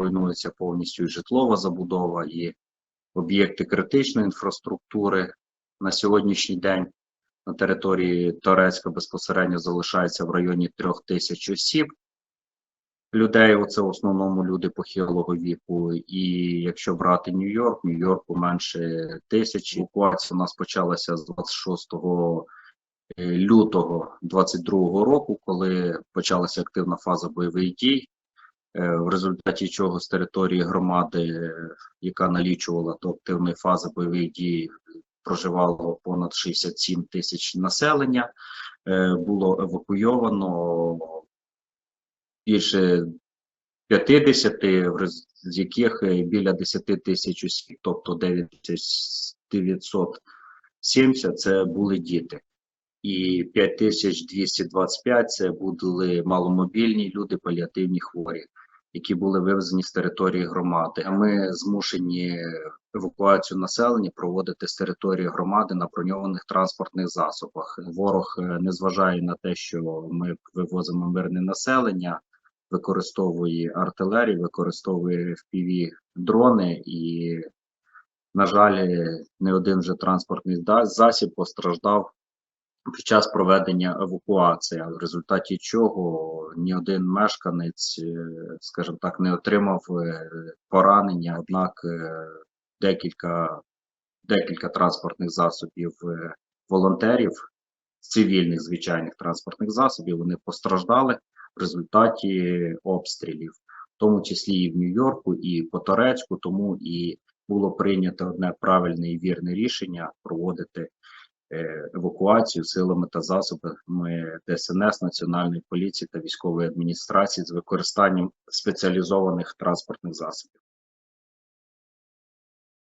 руйнується повністю і житлова забудова, і об'єкти критичної інфраструктури. На сьогоднішній день на території Торецька безпосередньо залишається в районі трьох тисяч осіб. Людей, оце в основному люди похилого віку. І якщо брати Нью-Йорк, Нью-Йорку менше тисячі. Евакуація у нас почалася з 26 е, лютого 22 року, коли почалася активна фаза бойових дій, в результаті чого з території громади, е, яка налічувала до активної фази бойових дій, проживало понад 67 тисяч населення, е, було евакуйовано більше 50, з яких е, біля 10 тисяч осіб, тобто 970 це були діти. І 5225 це були маломобільні люди, паліативні хворі, які були вивезені з території громади. А ми змушені евакуацію населення проводити з території громади на броньованих транспортних засобах. Ворог е, не зважає на те, що ми вивозимо мирне населення, використовує артилерію, використовує fpv дрони і, на жаль, не один вже транспортний засіб постраждав під час проведення евакуації, в результаті чого ні один мешканець, е, скажімо так, не отримав е, поранення, однак е, декілька, декілька транспортних засобів волонтерів, цивільних звичайних транспортних засобів, вони постраждали в результаті обстрілів, в тому числі і в Нью-Йорку, і по Торецьку, тому і було прийнято одне правильне і вірне рішення проводити евакуацію силами та засобами ДСНС, Національної поліції та військової адміністрації з використанням спеціалізованих транспортних засобів.